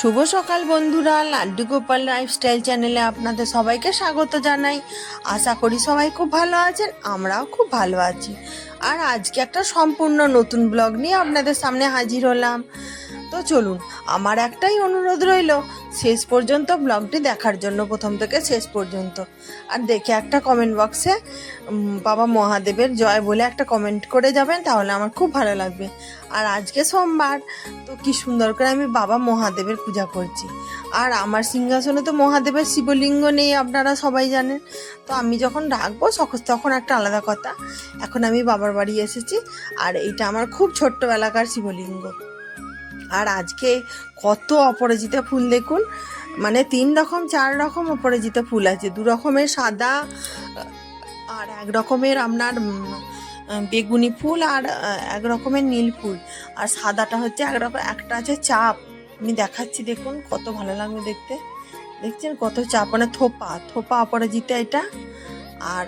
শুভ সকাল বন্ধুরা, লাড্ডু গোপাল লাইফস্টাইল চ্যানেলে আপনাদের সবাইকে স্বাগত জানাই। আশা করি সবাই খুব ভালো আছেন, আমরাও খুব ভালো আছি। আর আজকে একটা সম্পূর্ণ নতুন ব্লগ নিয়ে আপনাদের সামনে হাজির হলাম। তো চলুন, আমার একটাই অনুরোধ রইল, শেষ পর্যন্ত ব্লগটি দেখার জন্য প্রথম থেকে শেষ পর্যন্ত। আর দেখে একটা কমেন্ট বক্সে বাবা মহাদেবের জয় বলে একটা কমেন্ট করে যাবেন, তাহলে আমার খুব ভালো লাগবে। আর আজকে সোমবার, তো কি সুন্দর করে আমি বাবা মহাদেবের পূজা করছি। আর আমার সিংহাসনে তো মহাদেবের শিবলিঙ্গ নেই, আপনারা সবাই জানেন। তো আমি যখন সখ- তখন একটা আলাদা কথা, এখন আমি বাবার বাড়ি এসেছি, আর এইটা আমার খুব ছোট্টবেলাকার শিবলিঙ্গ। আর আজকে কত অপরাজিতা ফুল দেখুন। মানে তিন রকম, চার রকম অপরাজিতা ফুল আছে। দু রকমের সাদা আর এক রকমের আপনার বেগুনি ফুল আর এক রকমের নীল ফুল। আর সাদাটা হচ্ছে এক রকম, একটা আছে চাপ। আমি দেখাচ্ছি, দেখুন, কত ভালো লাগবে দেখতে। দেখছেন কত চাপ মানে থোপা থোপা অপরাজিতা এটা। আর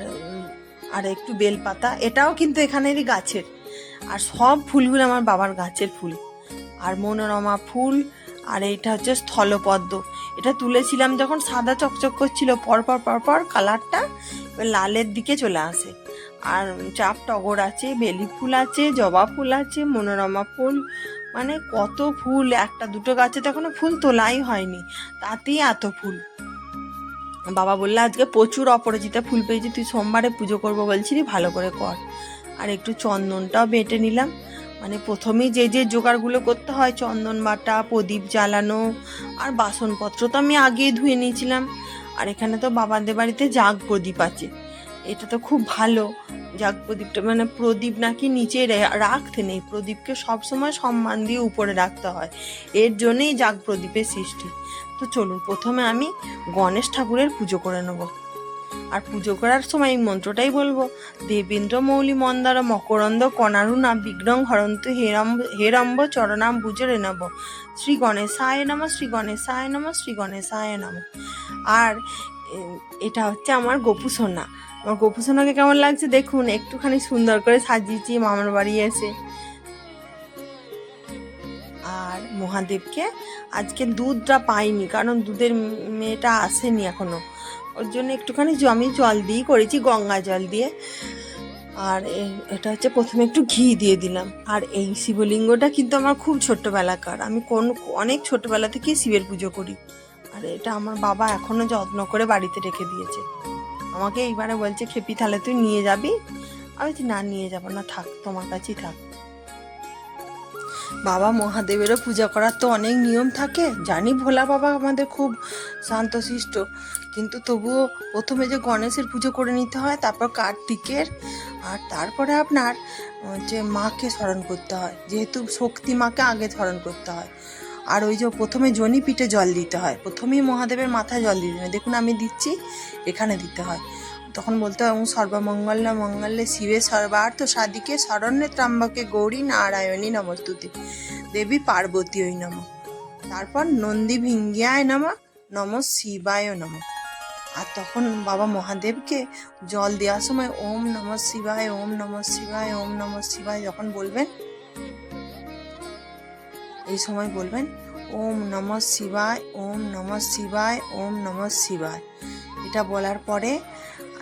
আর একটু বেলপাতা, এটাও কিন্তু এখানেরই গাছের। আর সব ফুলগুলো আমার বাবার গাছের ফুল। আর মনোরমা ফুল, আর এইটা হচ্ছে স্থলপদ্ম। এটা তুলেছিলাম যখন সাদা চকচক করছিল, পরপর পরপর কালারটা লালের দিকে চলে আসে। আর চাপ টগর আছে, বেলি ফুল আছে, জবা ফুল আছে, মনোরমা ফুল। মানে কত ফুল, একটা দুটো গাছে তো এখনও ফুল তোলাই হয়নি, তাতেই এত ফুল। বাবা বলল, আজকে প্রচুর অপরাজিতা, ফুল পেয়েছি, তুই সোমবারে পুজো করব বলছিলি, ভালো করে কর। আর একটু চন্দনটাও বেটে নিলাম। মানে প্রথমেই যে যে জোগাড়গুলো করতে হয়, চন্দন বাটা, প্রদীপ জ্বালানো আর বাসনপত্র তো আমি আগেই ধুয়ে নিয়েছিলাম। আর এখানে তো বাবাদের বাড়িতে জাগ প্রদীপ আছে। এটা তো খুব ভালো। জাগ প্রদীপটা মানে প্রদীপ নাকি নিচে রাখতে নেই। প্রদীপকে সবসময় সম্মান দিয়ে উপরে রাখতে হয়। এর জন্যেই জাগ প্রদীপের সৃষ্টি। তো চলুন, প্রথমে আমি গণেশ ঠাকুরের পুজো করে নেব। আর পুজো করার সময় এই মন্ত্রটাই বলব। দেবেন্দ্র, মৌলি, মন্দার, মকরন্দ কণারুণা বিঘ্নং হরন্ত হেরম্ব হেরম্ব চরণাম বুজরে নব শ্রী গণেশায় নম, শ্রী গণেশায় নম, শ্রী গণেশায় নম। আর এটা হচ্ছে আমার গোপু সোনা। আমার গোপু সোনাকে কেমন লাগছে দেখুন, একটুখানি সুন্দর করে সাজিয়েছি, মামার বাড়ি এসে আর মহাদেবকে আজকে দুধটা পাইনি, কারণ দুধের মেয়েটা আসেনি এখনও। ওর জন্য একটুখানি আমি জল দিয়েই করেছি, গঙ্গা জল দিয়ে। আর এটা হচ্ছে প্রথমে একটু ঘি দিয়ে দিলাম। আর এই শিবলিঙ্গটা কিন্তু আমার খুব ছোট্টবেলাকার। আমি কোন, অনেক ছোটবেলা থেকে শিবের পুজো করি। আর এটা আমার বাবা এখনও যত্ন করে বাড়িতে রেখে দিয়েছে। আমাকে এইবারে বলছে, খেপি, তাহলে তুই নিয়ে যাবি? আমি না, নিয়ে যাব না, থাক, তোমার কাছেই থাক। বাবা মহাদেবেরও পূজা করার তো অনেক নিয়ম থাকে। জানি ভোলা বাবা আমাদের খুব শান্তশিষ্ট। কিন্তু তবুও প্রথমে যে গণেশের পুজো করে নিতে হয়, তারপর কার্তিকের, আর তারপরে আপনার যে মাকে স্মরণ করতে হয়। যেহেতু শক্তি মাকে আগে স্মরণ করতে হয়। আর ওই যে প্রথমে জনি পিঠে জল দিতে হয়। প্রথমেই মহাদেবের মাথায় জল দিতে হয়। দেখুন আমি দিচ্ছি, এখানে দিতে হয়। তখন বলতে হয় "ওং সর্বমঙ্গল মঙ্গলে শিবে সর্বার্থ, সাদিকে শরণ্যে ত্রাম্বকে গৌরী নারায়ণী নমস্তুতে, দেবী পার্বতী ওই নম। তারপর নন্দী ভিঙ্গিয়ায় নম নম শিবায় নম। আর তখন বাবা মহাদেবকে জল দেওয়ার সময় ওম নম শিবায়, ওম নম শিবায়, ওম নম শিবায় যখন বলবেন, এই সময় বলবেন, ওম নম শিবায়, ওম নম শিবায়, ওম নম শিবায়। এটা বলার পরে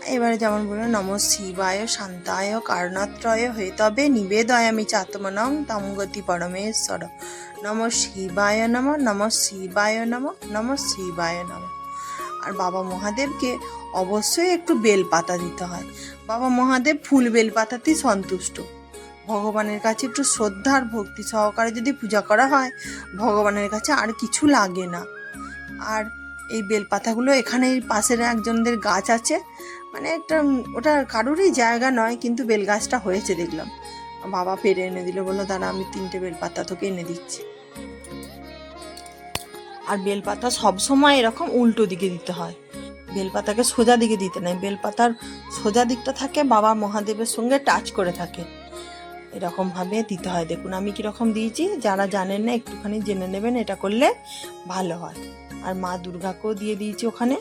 এবারে যেমন বললেন নম শিবায় শান্তায় কারণাত্রয় হয়ে তবে নিবেদয়ামি চাত্মনং তমগতি পরমেশ্বর। নম শিবায় নম নম শিবায় নম নম শিবায় নম। আর বাবা মহাদেবকে অবশ্যই একটু বেল পাতা দিতে হয়। বাবা মহাদেব ফুল বেল পাতাতেই সন্তুষ্ট। ভগবানের কাছে একটু শ্রদ্ধা আর ভক্তি সহকারে যদি পূজা করা হয়, ভগবানের কাছে আর কিছু লাগে না। আর এই বেলপাতাগুলো এখানে পাশের একজনদের গাছ আছে। মানে একটা ওটা কারোরই জায়গা নয়, কিন্তু বেল গাছটা হয়েছে দেখলাম। বাবা পেরে এনে দিল, বলল, দাঁড়া, আমি তিনটে বেলপাতা তোকে এনে দিচ্ছি। আর বেলপাতা সবসময় এরকম উল্টো দিকে দিতে হয়। বেলপাতাকে সোজা দিকে দিতে নেই। বেলপাতার সোজা দিকটা থাকে বাবা মহাদেবের সঙ্গে টাচ করে থাকে। এরকম ভাবে দিতে হয়। দেখুন, আমি কীরকম দিয়েছি, যারা জানেন না, একটুখানি জেনে নেবেন, এটা করলে ভালো হয়। আর মা দুর্গাকেও দিয়ে দিয়েছি ওখানে।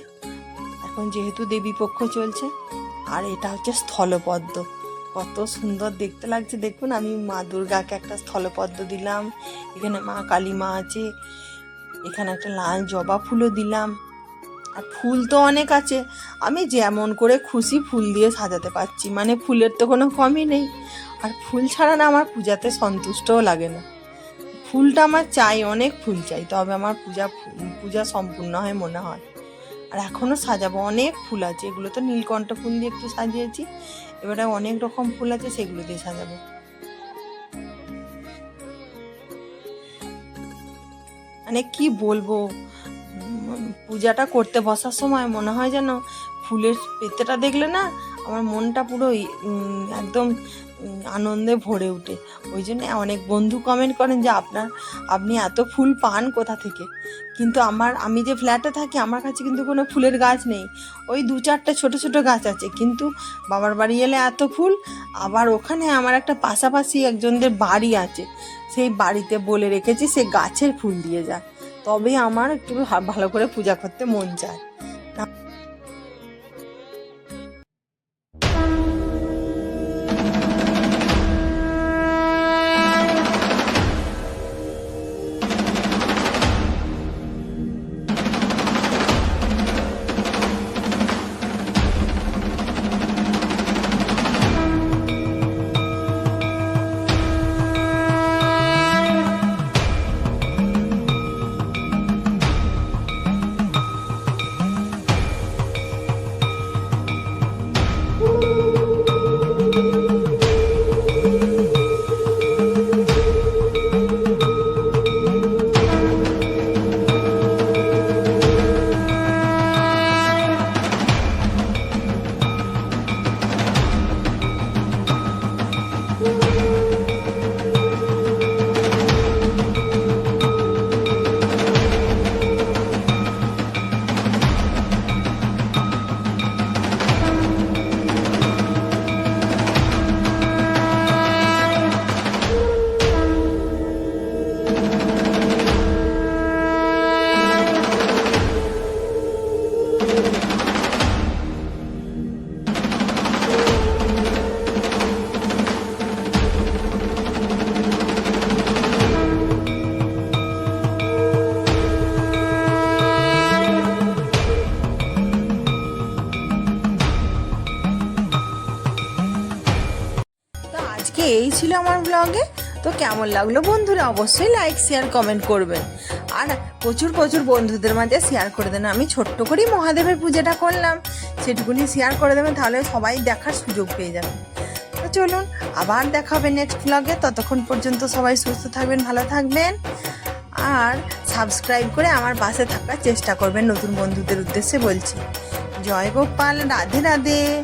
এখন যেহেতু দেবী পক্ষ চলছে, আর এটা হচ্ছে স্থলপদ্ম। কত সুন্দর দেখতে লাগছে। দেখুন, আমি মা দুর্গাকে একটা স্থলপদ্ম দিলাম, এখানে মা কালী মা আছে, এখানে একটা লাল জবা ফুলও দিলাম। আর ফুল তো অনেক আছে, আমি যেমন করে খুশি ফুল দিয়ে সাজাতে পারছি মানে ফুলের তো কোনো কমই নেই। আর ফুল ছাড়া না আমার পূজাতে সন্তুষ্টও লাগে না। ফুলটা আমার চাই, অনেক ফুল চাই, তবে আমার পূজা পূজা সম্পূর্ণ হয় মনে হয়। আর এখনও সাজাবো, অনেক ফুল আছে, এগুলো তো নীলকণ্ঠ ফুল দিয়ে একটু সাজিয়েছি। এবারে অনেক রকম ফুল আছে, সেগুলো দিয়ে সাজাবো। মানে কি বলব পূজাটা করতে বসার সময় মনে হয় যেন ফুলের পেতেটা দেখলে না, আমার মনটা পুরো একদম আনন্দে ভরে ওঠে। ওই জন্য অনেক বন্ধু কমেন্ট করেন যে, আপনার, আপনি এত ফুল পান কোথা থেকে? কিন্তু আমার, আমি যে ফ্ল্যাটে থাকি, আমার কাছে কিন্তু কোনো ফুলের গাছ নেই। ওই দু চারটে ছোট ছোট গাছ আছে। কিন্তু বাবার বাড়ি এলে এত ফুল, আবার ওখানে আমার একটা পাশাপাশি একজনদের বাড়ি আছে। সেই বাড়িতে বলে রেখেছি, সে গাছের ফুল দিয়ে যায়। তবেই আমার একটু ভালো করে পূজা করতে মন চায় আজকে এই ছিল আমার ব্লগে তো কেমন লাগল বন্ধুরা, অবশ্যই লাইক শেয়ার কমেন্ট করবেন। আর প্রচুর প্রচুর বন্ধুদের মাঝে শেয়ার করে দেন। আমি ছোট্ট করেই মহাদেবের পুজোটা করলাম। সেটুকুনি শেয়ার করে দেবেন, তাহলে সবাই দেখার সুযোগ পেয়ে যাবে। তো চলুন, আবার দেখা হবে নেক্সট ব্লগে ততক্ষণ পর্যন্ত সবাই সুস্থ থাকবেন, ভালো থাকবেন। আর সাবস্ক্রাইব করে আমার পাশে থাকার চেষ্টা করবেন নতুন বন্ধুদের উদ্দেশ্যে বলছি। জয় গোপাল, রাধে রাধে।